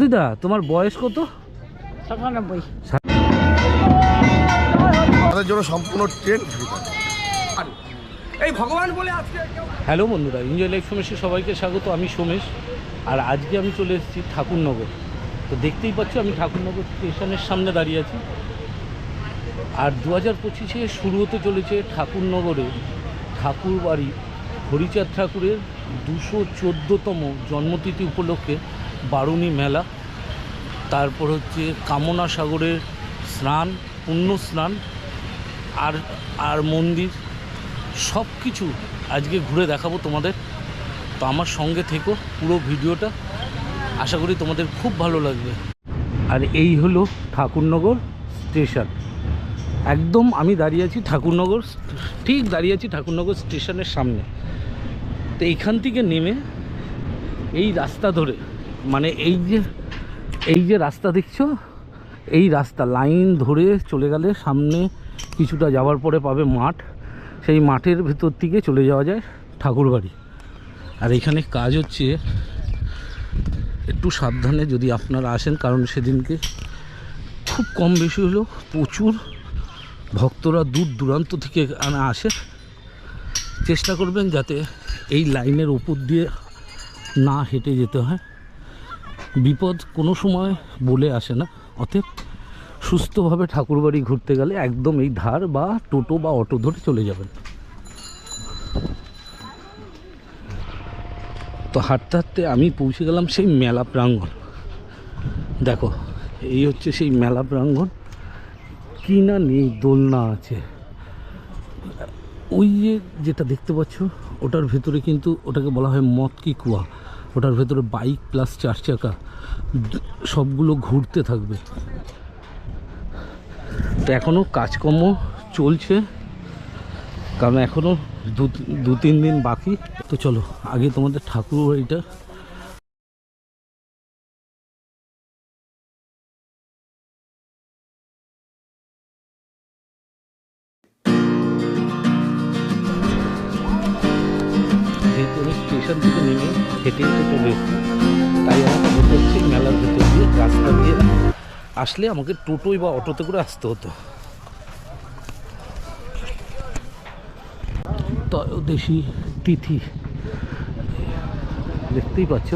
দিদা তোমার বয়স কত? সাতানব্বই। তাদের জন্য সম্পূর্ণ ট্রেন এই ভগবান বলে আজকে হ্যালো বন্ধুরা এনজয় লাইফ সোমেশে সবাইকে স্বাগত আমি সোমেশ। আর আজকে আমি চলে এসেছি ঠাকুরনগর। তো দেখতেই পাচ্ছ আমি ঠাকুরনগর স্টেশনের সামনে দাঁড়িয়ে আছি। আর দু হাজার পঁচিশে শুরু হতে চলেছে ঠাকুরনগরে ঠাকুরবাড়ি হরিচাঁদ ঠাকুরের দুশো চোদ্দোতম জন্মতিথি উপলক্ষে বারুণী মেলা। তারপর হচ্ছে কামনা সাগরের স্নান, পুণ্য স্নান, আর আর মন্দির সব কিছু আজকে ঘুরে দেখাবো তোমাদের। তো আমার সঙ্গে থেকো পুরো ভিডিওটা। আশা করি তোমাদের খুব ভালো লাগবে। আর এই হলো ঠাকুরনগর স্টেশন। একদম আমি দাঁড়িয়ে আছি ঠাকুরনগর ঠিক দাঁড়িয়ে আছি ঠাকুরনগর স্টেশনের সামনে। তো এইখান থেকে নেমে এই রাস্তা ধরে মানে এই যে এই যে রাস্তা দেখছ, এই রাস্তা, লাইন ধরে চলে গেলে সামনে কিছুটা যাওয়ার পরে পাবে মাঠ। সেই মাঠের ভেতর থেকে চলে যাওয়া যায় ঠাকুরবাড়ি আর এখানে কাজ হচ্ছে, একটু সাবধানে যদি আপনারা আসেন, কারণ সেদিনকে খুব কম বেশি হলেও প্রচুর ভক্তরা দূর দূরান্ত থেকে আনা আসে। চেষ্টা করবেন যাতে এই লাইনের উপর দিয়ে না হেঁটে যেতে হয়। বিপদ কোনো সময় বলে আসে না। অতএব সুস্থভাবে ঠাকুরবাড়ি ঘুরতে গেলে একদম এই ধার বা টোটো বা অটো ধরে চলে যাবেন। তো হাঁটতে হাঁটতে আমি পৌঁছে গেলাম সেই মেলা প্রাঙ্গণ। দেখো, এই হচ্ছে সেই মেলা প্রাঙ্গণ। কি না নেই, দোলনা আছে। ওই যে যেটা দেখতে পাচ্ছ, ওটার ভেতরে কিন্তু ওটাকে বলা হয় মদ কি কুয়া। ওটার ভেতরে বাইক প্লাস চার চাকা সবগুলো ঘুরতে থাকবে। তো এখনও কাজকর্ম চলছে, কারণ এখনও দু তিন দিন বাকি। তো চলো, আগে তোমাদের ঠাকুর বাড়িটা আমি স্টেশন থেকে নেমে হেঁটে হেঁটে এসেছি তাই আমাকে যেতে হচ্ছে মেলার ভেতর দিয়ে, রাস্তা দিয়ে। আসলে আমাকে টোটোই বা অটোতে করে আসতে হতো। ত্রয়োদশী তিথি। দেখতেই পাচ্ছ।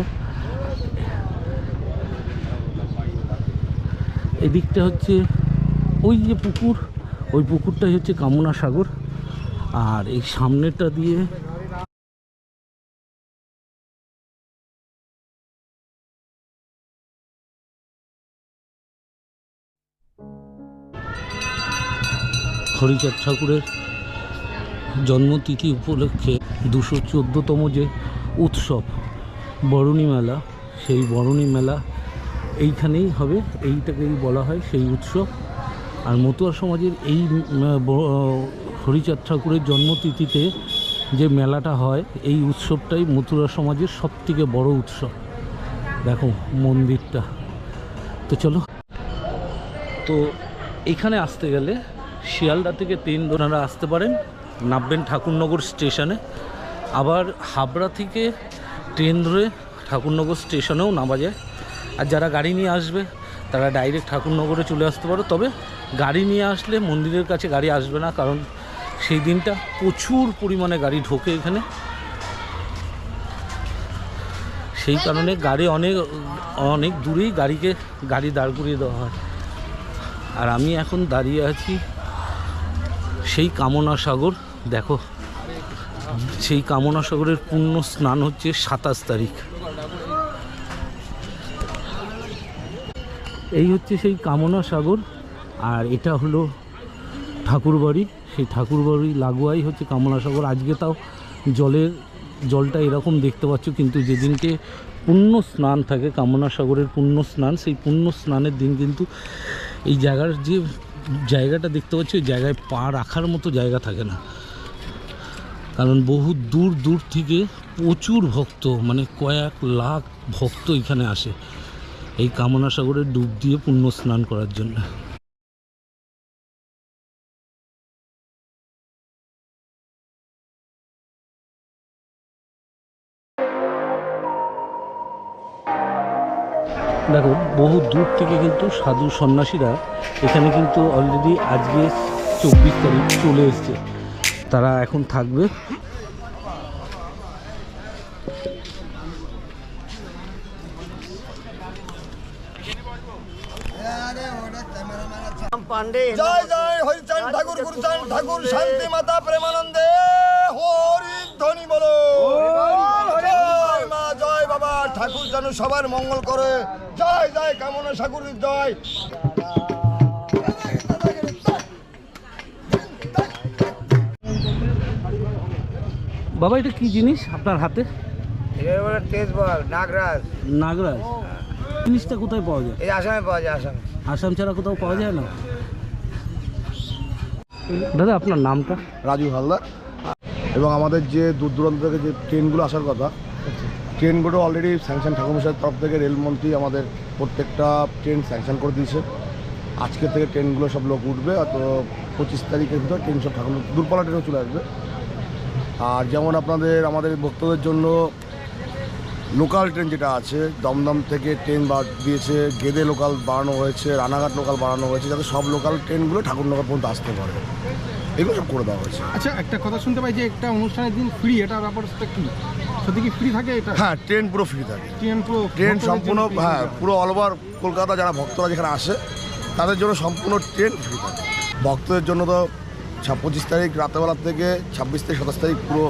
এদিকটা হচ্ছে ওই যে পুকুর, ওই পুকুরটাই হচ্ছে কামনা সাগর। আর এই সামনেটা দিয়ে হরিচাঁদ ঠাকুরের জন্মতিথি উপলক্ষে দুশো চোদ্দোতম যে উৎসব বরণী মেলা, সেই বরণী মেলা এইখানেই হবে, এইটাকেই বলা হয় সেই উৎসব। আর মতুয়া সমাজের এই হরিচাঁদ ঠাকুরের জন্মতিথিতে যে মেলাটা হয়, এই উৎসবটাই মথুরা সমাজের সবথেকে বড় উৎসব। দেখো মন্দিরটা। তো চলো। তো এখানে আসতে গেলে শিয়ালদা থেকে ট্রেন ওনারা আসতে পারেন, নামবেন ঠাকুরনগর স্টেশনে। আবার হাবড়া থেকে ট্রেন ধরে ঠাকুরনগর স্টেশনেও নামা যায়। আর যারা গাড়ি নিয়ে আসবে, তারা ডাইরেক্ট ঠাকুরনগরে চলে আসতে পারো। তবে গাড়ি নিয়ে আসলে মন্দিরের কাছে গাড়ি আসবে না, কারণ সেই দিনটা প্রচুর পরিমাণে গাড়ি ঢোকে এখানে। সেই কারণে গাড়ি অনেক অনেক দূরেই গাড়িকে, গাড়ি দাঁড় করিয়ে দেওয়া হয়। আর আমি এখন দাঁড়িয়ে আছি সেই কামনা সাগর, দেখো, সেই কামনা সাগরের পূর্ণ স্নান হচ্ছে সাতাশ তারিখ। এই হচ্ছে সেই কামনা সাগর, আর এটা হলো ঠাকুরবাড়ি। সেই ঠাকুরবাড়ি লাগোয়াই হচ্ছে কামনা সাগর। আজকে তাও জলের, জলটা এরকম দেখতে পাচ্ছ, কিন্তু যেদিনকে পূর্ণ স্নান থাকে, কামনা সাগরের পুণ্য স্নান, সেই পূর্ণ স্নানের দিন কিন্তু এই জায়গার যে জায়গাটা দেখতে পাচ্ছি, ওই জায়গায় পা রাখার মতো জায়গা থাকে না। কারণ বহু দূর দূর থেকে প্রচুর ভক্ত মানে কয়েক লাখ ভক্ত এখানে আসে এই কামনা সাগরে ডুব দিয়ে পুণ্য স্নান করার জন্য। দেখো বহু দূর থেকে কিন্তু সাধু সন্ন্যাসীরা এখানে কিন্তু অলরেডি আজকে চব্বিশ তারিখ চলে এসছে। তারা এখন থাকবে। জয় জয় হরিচান ঠাকুর গুরুচান ঠাকুর শান্তি মাতা প্রেমানন্দে। হরি ধ্বনি বলো। জয় মা জয় বাবা। ঠাকুর যেন সবার মঙ্গল করে। জয় জয় কামনা ঠাকুরের জয়। বাবা এটা কি জিনিস আপনার হাতে? নাগরাজ। নাগরাজ? জিনিসটা কোথায় পাওয়া যায়? এই আসামে পাওয়া যায় আসামে। আসাম ছাড়া কোথাও পাওয়া যায় না? দাদা আপনার নামটা? রাজু হালদার। এবং আমাদের যে দূর দূরান্ত থেকে যে ট্রেনগুলো আসার কথা ট্রেনগুলো অলরেডি স্যাংশন ঠাকুরমশাইয়ের তরফ থেকে, রেলমন্ত্রী আমাদের প্রত্যেকটা ট্রেন স্যাংশন করে দিয়েছে। আজকে থেকে ট্রেনগুলো সব লোক উঠবে তো পঁচিশ তারিখের ভিতর ট্রেন সব ঠাকুর, দূরপাল্লা ট্রেনও চলে আসবে। আর যেমন আপনাদের, আমাদের ভক্তদের জন্য লোকাল ট্রেন যেটা আছে, দমদম থেকে ট্রেন বার দিয়েছে, গেদে লোকাল বাড়ানো হয়েছে, রানাঘাট লোকাল বাড়ানো হয়েছে, যাতে সব লোকাল ট্রেনগুলো ঠাকুরনগর পর্যন্ত আসতে পারে। এগুলো সব করে দেওয়া হয়েছে। আচ্ছা একটা কথা শুনতে পাই যে একটা অনুষ্ঠানের দিন ফ্রি এটা ব্যাপারটা কি? সত্যি কি ফ্রি থাকে এটা? হ্যাঁ ট্রেন পুরো ফ্রি থাকে। ট্রেন পুরো ট্রেন সম্পূর্ণ হ্যাঁ পুরো অল ওভার কলকাতা যারা ভক্তরা যেখানে আসে তাদের জন্য সম্পূর্ণ ট্রেন ফ্রি থাকে। ভক্তদের জন্য তো পঁচিশ তারিখ রাতেবেলা থেকে ছাব্বিশ থেকে সাতাশ তারিখ পুরো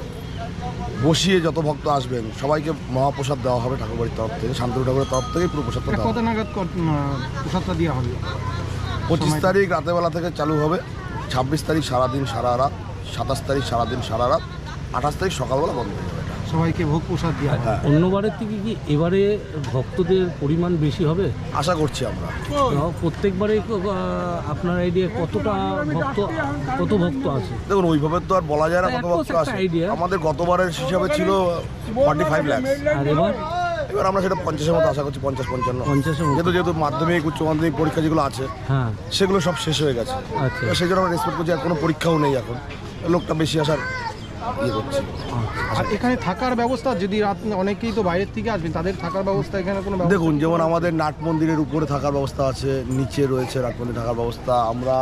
বসিয়ে যত ভক্ত আসবেন সবাইকে মহাপ্রসাদ দেওয়া হবে ঠাকুরবাড়ির তরফ থেকে শান্তনু ঠাকুরের তরফ থেকে পুরো প্রসাদটা দেওয়া কত হবে নাগাদ প্রসাদটা দেওয়া হবে? পঁচিশ তারিখ রাতেবেলা থেকে চালু হবে। ছাব্বিশ তারিখ সারাদিন সারা রাত সাতাশ তারিখ সারাদিন সারা রাত আঠাশ তারিখ সকালবেলা বন্ধ হয়ে যাবে। সবাইকে ভোগ প্রসাদ দেওয়া হবে হ্যাঁ। অন্যবারের থেকে কি এবারে ভক্তদের পরিমাণ বেশি হবে? আশা করছি আমরা। প্রত্যেকবারে আপনার আইডিয়া কতটা ভক্ত কত ভক্ত আছে? দেখুন ওইভাবে তো আর বলা যায় না কত ভক্ত idea। আমাদের গতবারের হিসাবে ছিল ফর্টি ফাইভ ল্যাক্স আর এবার? এবার আমরা সেটা পঞ্চাশের মতো আশা করছি পঞ্চাশ পঞ্চান্ন। যেহেতু যেহেতু মাধ্যমিক উচ্চ মাধ্যমিক পরীক্ষা যেগুলো আছে হ্যাঁ। সেগুলো সব শেষ হয়ে গেছে। আচ্ছা। সেই জন্য আমরা রেসপেক্ট করছি আর কোনো পরীক্ষাও নেই এখন। লোকটা বেশি আসার ইয়ে করছি। আর এখানে থাকার ব্যবস্থা যদি রাত অনেকেই তো বাইরের থেকে আসবেন তাদের থাকার ব্যবস্থা এখানে কোনো দেখুন যেমন আমাদের নাট মন্দিরের উপরে থাকার ব্যবস্থা আছে নিচে রয়েছে নাট মন্দির থাকার ব্যবস্থা। আমরা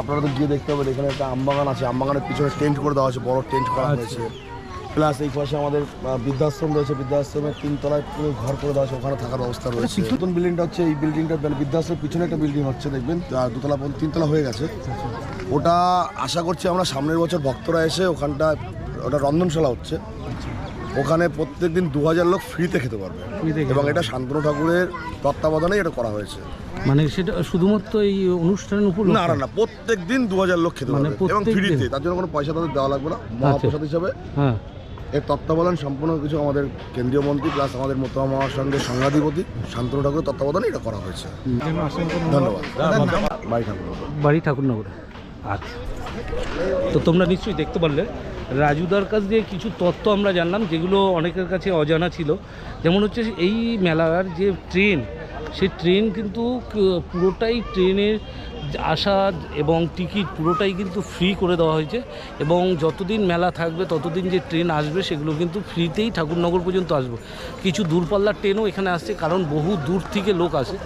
আপনারা তো গিয়ে দেখতে পাবেন এখানে একটা আমবাগান আছে আমবাগানের পিছনে টেন্ট করে দেওয়া হয়েছে বড় টেন্ট করা আচ্ছা। হয়েছে। প্লাস এই পাশে আমাদের বৃদ্ধাশ্রম রয়েছে। বৃদ্ধাশ্রমের তিনতলায় পুরো ঘর করে দেওয়া আছে। ওখানে থাকার ব্যবস্থা রয়েছে। নতুন বিল্ডিংটা হচ্ছে এই বিল্ডিংটা মানে বৃদ্ধাশ্রমের পিছনে একটা বিল্ডিং হচ্ছে দেখবেন। দুতলা পর্যন্ত তিনতলা হয়ে গেছে। ওটা আশা করছি আমরা সামনের বছর ভক্তরা এসে ওখানটা ওটা রন্ধনশালা হচ্ছে। ওখানে প্রত্যেকদিন দু হাজার লোক ফ্রিতে খেতে পারবে। এবং এটা শান্তনু ঠাকুরের তত্ত্বাবধানে এটা করা হয়েছে। মানে সেটা শুধুমাত্র এই অনুষ্ঠানের উপর না না না প্রত্যেক দিন দু হাজার লোক খেতে মানে পারবে। এবং ফ্রিতে তার জন্য কোনো পয়সা তাদের দেওয়া লাগবে না। মহাপ্রসাদ হিসাবে। হ্যাঁ। এর তত্ত্বাবধান সম্পূর্ণ কিছু আমাদের কেন্দ্রীয় মন্ত্রী প্লাস আমাদের মোতামা মহার সঙ্গে সংঘাধিপতি শান্তনু ঠাকুরের তত্ত্বাবধানে এটা করা হয়েছে। ধন্যবাদ। বাড়ি ঠাকুরনগরে। আচ্ছা। তো তোমরা নিশ্চয়ই দেখতে পারলে, রাজুদার কাছ দিয়ে কিছু তথ্য আমরা জানলাম, যেগুলো অনেকের কাছে অজানা ছিল। যেমন হচ্ছে এই মেলার যে ট্রেন, সেই ট্রেন কিন্তু পুরোটাই ট্রেনের আসা এবং টিকিট পুরোটাই কিন্তু ফ্রি করে দেওয়া হয়েছে এবং যতদিন মেলা থাকবে, ততদিন যে ট্রেন আসবে সেগুলো কিন্তু ফ্রিতেই ঠাকুরনগর পর্যন্ত আসবে। কিছু দূরপাল্লার ট্রেনও এখানে আসছে কারণ বহু দূর থেকে লোক আসে।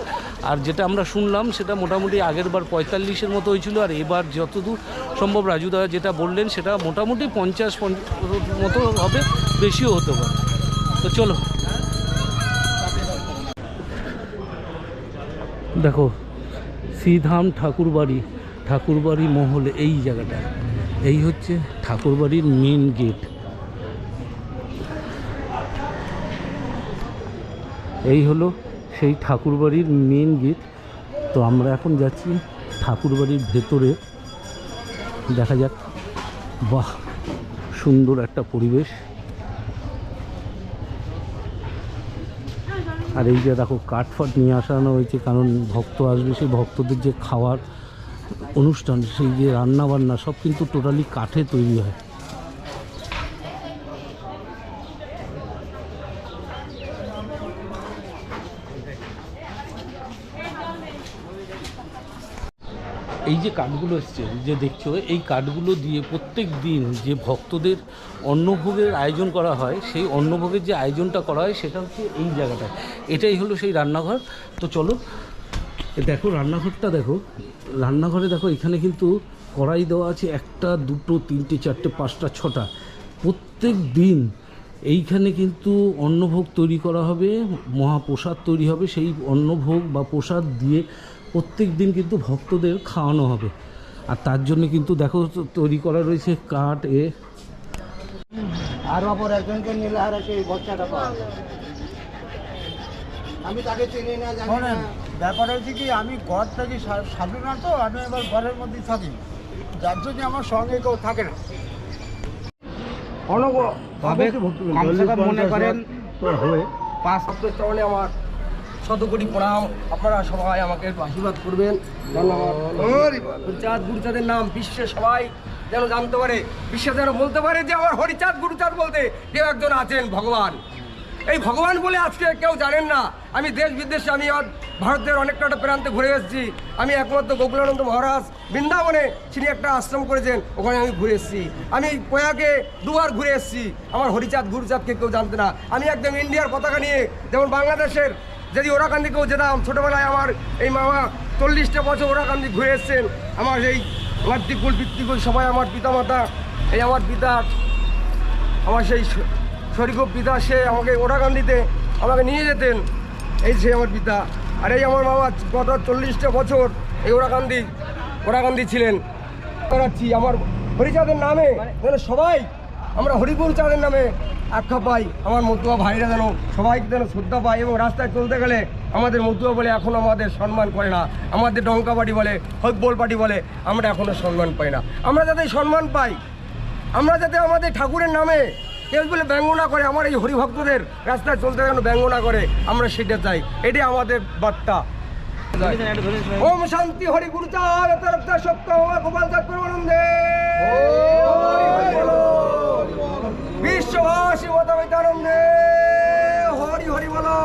আর যেটা আমরা শুনলাম সেটা মোটামুটি আগের বার পঁয়তাল্লিশের মতো হয়েছিল আর এবার যতদূর সম্ভব রাজুদা যেটা বললেন সেটা মোটামুটি পঞ্চাশ পঞ্চ- মতো হবে, বেশিও হতে পারে। তো চলো। দেখো শ্রীধাম ঠাকুরবাড়ি ঠাকুরবাড়ি মহল এই জায়গাটা। এই হচ্ছে ঠাকুরবাড়ির মেন গেট এই হলো সেই ঠাকুরবাড়ির মেন গেট তো আমরা এখন যাচ্ছি ঠাকুরবাড়ির ভেতরে। দেখা যাক। বাহ, সুন্দর একটা পরিবেশ। আর এই যে দেখো কাঠ ফাট নিয়ে আসানো হয়েছে, কারণ ভক্ত আসবে, সেই ভক্তদের যে খাওয়ার অনুষ্ঠান, সেই যে রান্না বান্না সব কিন্তু টোটালি কাঠে তৈরি হয়। এই যে কার্ডগুলো এসছে যে দেখছ, এই কার্ডগুলো দিয়ে প্রত্যেক দিন যে ভক্তদের অন্নভোগের আয়োজন করা হয়, সেই অন্নভোগের যে আয়োজনটা করা হয়, সেটা হচ্ছে এই জায়গাটায়। এটাই হলো সেই রান্নাঘর। তো চলো দেখো রান্নাঘরটা দেখো। রান্নাঘরে দেখো, এখানে কিন্তু কড়াই দেওয়া আছে একটা, দুটো, তিনটে, চারটে, পাঁচটা, ছটা। প্রত্যেক দিন এইখানে কিন্তু অন্নভোগ তৈরি করা হবে, মহাপ্রসাদ তৈরি হবে। সেই অন্নভোগ বা প্রসাদ দিয়ে প্রত্যেক দিন কিন্তু ভক্তদের খাওয়ানো হবে। আর তার জন্য কিন্তু দেখো তৈরি করা রয়েছে কাঠ এ। আর অপর একজনকে নিলে আর সেই বাচ্চাটা পাওয়া আমি তাকে চিনি না জানি না। ব্যাপার হচ্ছে কি আমি ঘর থেকে সা- সাধু না তো আমি এবার ঘরের মধ্যেই থাকি। যার জন্য আমার সঙ্গে কেউ থাকে না। কমসে মনে করেন পাঁচ সপ্তাহ চলে আমার শত কোটি প্রণাম। আপনারা সবাই আমাকে একটু আশীর্বাদ করবেন। গুরুচাঁদ গুরুচাঁদের নাম বিশ্বে সবাই যেন জানতে পারে, বিশ্বে যেন বলতে পারে যে আমার হরিচাঁদ গুরুচাঁদ বলতে কেউ একজন আছেন ভগবান। এই ভগবান বলে আজকে কেউ জানেন না। আমি দেশ বিদেশে আমি ভারতের অনেক কটা প্রান্তে ঘুরে এসেছি। আমি একমাত্র গোকুলানন্দ মহারাজ বৃন্দাবনে তিনি একটা আশ্রম করেছেন, ওখানে আমি ঘুরে এসেছি। আমি প্রয়াগে দুবার ঘুরে এসেছি। আমার হরিচাঁদ গুরুচাঁদকে কেউ জানতে না। আমি একদম ইন্ডিয়ার পতাকা নিয়ে যেমন বাংলাদেশের যদি ওরাকান্দিকেও যেতাম, ছোটোবেলায় আমার এই মামা চল্লিশটা বছর ওরাকান্দি ঘুরে এসছেন। আমার এই আমার দিকুল পিতৃকুল, সবাই আমার পিতামাতা, এই আমার পিতা, আমার সেই শরিক পিতা, সে আমাকে ওরাকান্দিতে আমাকে নিয়ে যেতেন। এই সে আমার পিতা। আর এই আমার বাবা গত চল্লিশটা বছর এই ওরাকান্দি ওরাকান্দি ছিলেন। করাচ্ছি। আমার হরিচাঁদের নামে যেন সবাই আমরা হরিপুর চাঁদের নামে আখ্যা পাই। আমার মতুয়া ভাইরা যেন সবাইকে যেন শ্রদ্ধা পায় এবং রাস্তায় চলতে গেলে আমাদের মতুয়া বলে এখন আমাদের সম্মান করে না। আমাদের ডঙ্কা পার্টি বলে হকবোল পার্টি বলে, আমরা এখনও সম্মান পাই না। আমরা যাতে সম্মান পাই, আমরা যাতে আমাদের ঠাকুরের নামে কেউ বলে ব্যঙ্গ না করে, আমার এই হরিভক্তদের রাস্তায় চলতে যেন ব্যঙ্গ না করে, আমরা সেটা চাই। এটাই আমাদের বার্তা। ওম শান্তি হরি গুরু চার তরফ সত্য গোপাল চাঁদ পরমানন্দে বিশ্ববাসী মতামিতানন্দে হরি হরি বলো।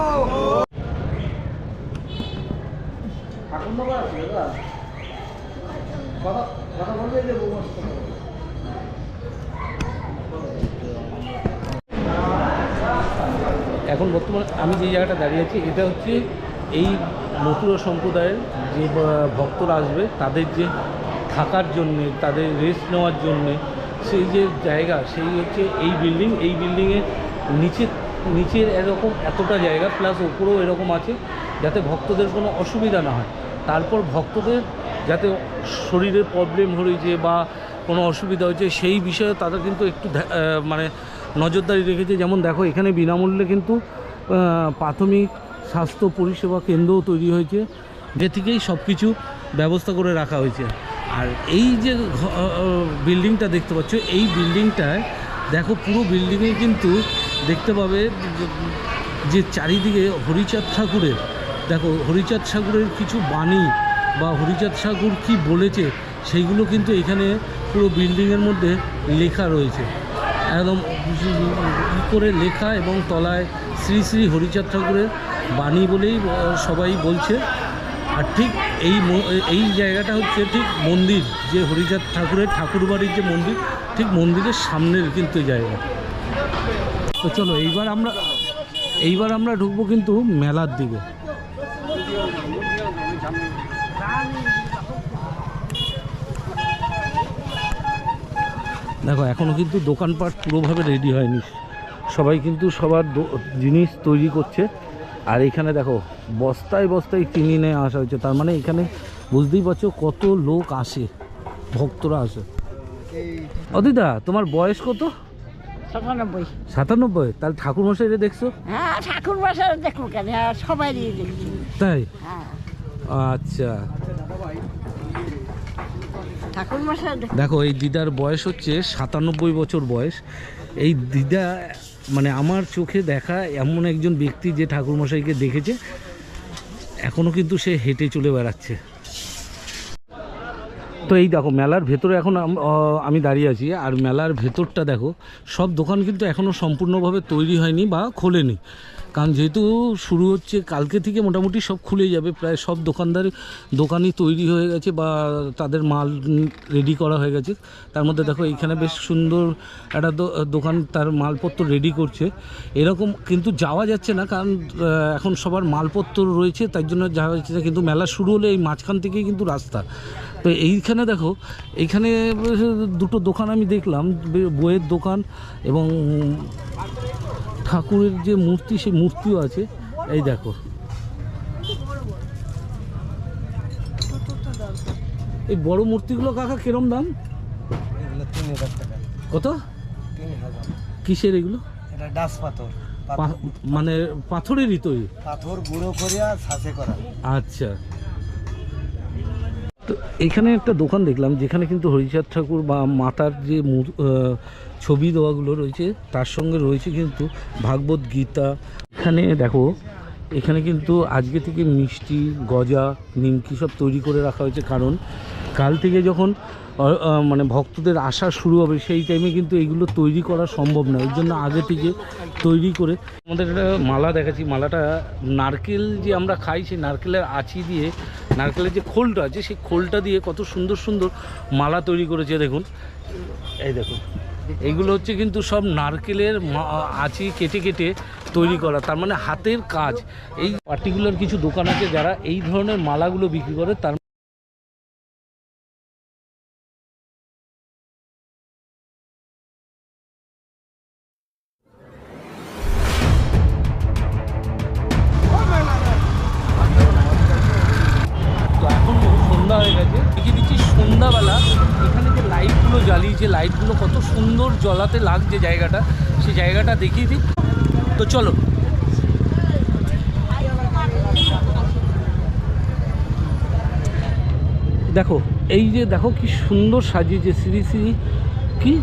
এখন বর্তমানে আমি যে জায়গাটা দাঁড়িয়ে আছি এটা হচ্ছে এই মথুরা সম্প্রদায়ের যে ভক্তরা আসবে তাদের যে থাকার জন্যে তাদের রেস্ট নেওয়ার জন্যে সেই যে জায়গা, সেই হচ্ছে এই বিল্ডিং এই বিল্ডিংয়ের নিচে, নিচের এরকম এতটা জায়গা প্লাস ওপরেও এরকম আছে, যাতে ভক্তদের কোনো অসুবিধা না হয়। তারপর ভক্তদের যাতে শরীরের প্রবলেম হয়েছে বা কোনো অসুবিধা হয়েছে, সেই বিষয়ে তারা কিন্তু একটু মানে নজরদারি রেখেছে। যেমন দেখো, এখানে বিনামূল্যে কিন্তু প্রাথমিক স্বাস্থ্য পরিষেবা কেন্দ্রও তৈরি হয়েছে যে থেকেই সব কিছু ব্যবস্থা করে রাখা হয়েছে। আর এই যে বিল্ডিংটা দেখতে পাচ্ছ, এই বিল্ডিংটায় দেখো পুরো বিল্ডিংয়ে কিন্তু দেখতে পাবে যে- চারিদিকে হরিচাঁদ ঠাকুরের, দেখো হরিচাঁদ ঠাকুরের কিছু বাণী বা হরিচাঁদ ঠাকুর কি বলেছে, সেইগুলো কিন্তু এখানে পুরো বিল্ডিংয়ের মধ্যে লেখা রয়েছে। একদম করে লেখা এবং তলায় শ্রী শ্রী হরিচাঁদ ঠাকুরের বাণী বলেই সবাই বলছে। আর ঠিক এই এই জায়গাটা হচ্ছে ঠিক মন্দির, যে হরিচাঁদ ঠাকুরের ঠাকুর বাড়ির যে মন্দির, ঠিক মন্দিরের সামনের কিন্তু জায়গা। তো চলো, এইবার আমরা এইবার আমরা ঢুকবো কিন্তু মেলার দিকে। দেখো এখনও কিন্তু দোকানপাট পুরোভাবে রেডি হয়নি। সবাই কিন্তু সবার জিনিস তৈরি করছে। আর এখানে দেখো বস্তায় বস্তায় চিনি নিয়ে আসা হয়েছে। তার মানে এখানে বুঝতেই পারছ কত লোক আসে ভক্তরা আসে। অদিদা তোমার বয়স কত? সাতানব্বই। সাতানব্বই? তাহলে ঠাকুর দেখছ? হ্যাঁ ঠাকুর কেন? হ্যাঁ সবাই দেখছি। তাই? হ্যাঁ। আচ্ছা। দেখো এই দিদার বয়স হচ্ছে সাতানব্বই বছর বয়স। এই দিদা মানে আমার চোখে দেখা এমন একজন ব্যক্তি যে ঠাকুরমশাইকে দেখেছে এখনও কিন্তু সে হেঁটে চলে বেড়াচ্ছে। তো এই দেখো, মেলার ভেতরে এখন আমি দাঁড়িয়ে আছি, আর মেলার ভেতরটা দেখো, সব দোকান কিন্তু এখনও সম্পূর্ণভাবে তৈরি হয়নি বা খোলেনি। কারণ যেহেতু শুরু হচ্ছে, কালকে থেকে মোটামুটি সব খুলে যাবে, প্রায় সব দোকানদার, দোকানই তৈরি হয়ে গেছে বা তাদের মাল রেডি করা হয়ে গেছে। তার মধ্যে দেখো এইখানে বেশ সুন্দর একটা দোকান তার মালপত্র রেডি করছে। এরকম কিন্তু যাওয়া যাচ্ছে না কারণ এখন সবার মালপত্র রয়েছে, তাই জন্য যাওয়া যাচ্ছে না। কিন্তু মেলা শুরু হলে এই মাঝখান থেকেই কিন্তু রাস্তা। তো এইখানে দেখো এইখানে দুটো দোকান আমি দেখলাম বইয়ের দোকান এবং ঠাকুরের যে মূর্তি সেই মূর্তিও আছে। এই দেখো। এই বড় মূর্তিগুলো কাকা কিরম দাম? কত? কিসের এগুলো? ডাস পাথর। পা- মানে পাথরেরই তৈরি। পাথর গুঁড়ো করিয়া ছাঁচে করা। আচ্ছা। তো এখানে একটা দোকান দেখলাম, যেখানে কিন্তু হরিচাঁদ ঠাকুর বা মাতার যে ছবি দেওয়াগুলো রয়েছে, তার সঙ্গে রয়েছে কিন্তু ভাগবত গীতা। এখানে দেখো, এখানে কিন্তু আজকে থেকে মিষ্টি, গজা, নিমকি সব তৈরি করে রাখা হয়েছে। কারণ কাল থেকে যখন মানে ভক্তদের আসা শুরু হবে সেই টাইমে কিন্তু এইগুলো তৈরি করা সম্ভব না। ওই জন্য আগে থেকে তৈরি করে আমাদের একটা মালা দেখাচ্ছি। মালাটা নারকেল যে আমরা খাই, সেই নারকেলের আঁচি দিয়ে, নারকেলের যে খোলটা আছে, সেই খোলটা দিয়ে কত সুন্দর সুন্দর মালা তৈরি করেছে দেখুন। এই দেখুন। এইগুলো হচ্ছে কিন্তু সব নারকেলের আঁচি কেটে কেটে তৈরি করা। তার মানে হাতের কাজ। এই পার্টিকুলার কিছু দোকান আছে যারা এই ধরনের মালাগুলো বিক্রি করে, তার লাগছে জায়গাটা, সেই জায়গাটা দেখিয়ে দিই। তো চলো। দেখো, এই যে দেখো কি সুন্দর সাজিয়েছে শ্রী শ্রী কি?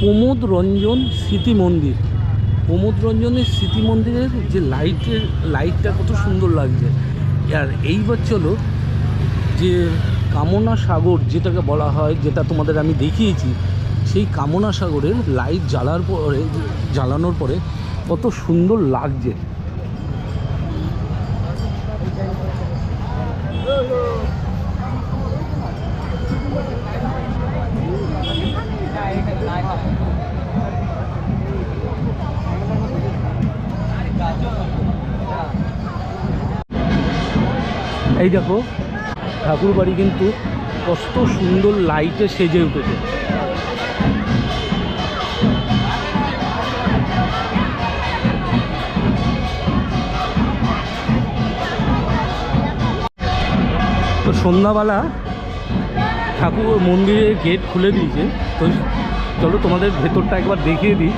প্রমোদ রঞ্জন স্মৃতি মন্দির। প্রমোদ রঞ্জনের স্মৃতি মন্দিরের যে লাইটের, লাইটটা কত সুন্দর লাগছে। আর এইবার চলো, যে কামনা সাগর যেটাকে বলা হয়, যেটা তোমাদের আমি দেখিয়েছি সেই কামনা সাগরের লাইট জ্বালার পরে, জ্বালানোর পরে কত সুন্দর লাগছে। এই দেখো ঠাকুর বাড়ি কিন্তু কত সুন্দর লাইটে সেজে উঠেছে। সন্ধ্যাবেলা ঠাকুর মন্দিরের গেট খুলে দিয়েছে। তো চলো তোমাদের ভেতরটা একবার দেখিয়ে দিই।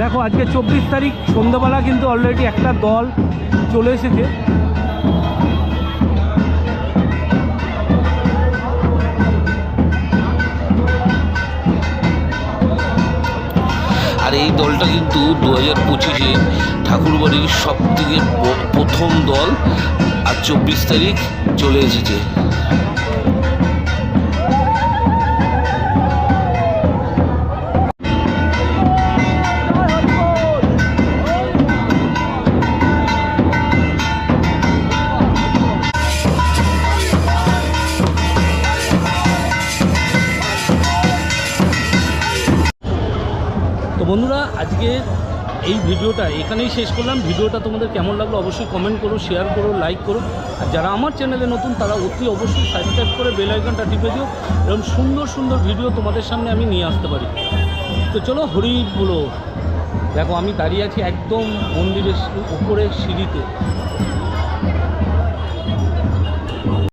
দেখো, আজকে চব্বিশ তারিখ, সন্ধ্যাবেলা কিন্তু অলরেডি একটা দল চলে এসেছে। আর এই দলটা কিন্তু দু হাজার পঁচিশে ঠাকুরবাড়ির সব থেকে প্রথম দল আর চব্বিশ তারিখ চলে এসেছে। বন্ধুরা, আজকে এই ভিডিওটা এখানেই শেষ করলাম। ভিডিওটা তোমাদের কেমন লাগল অবশ্যই কমেন্ট করো শেয়ার করো লাইক করো। আর যারা আমার চ্যানেলে নতুন, তারা অতি অবশ্যই সাবস্ক্রাইব করে বেল আইকনটা টিপে দিও। এবং সুন্দর সুন্দর ভিডিও তোমাদের সামনে আমি নিয়ে আসতে পারি। তো চলো হরি দেখো, আমি দাঁড়িয়ে আছি একদম মন্দিরের উপরে সিঁড়িতে।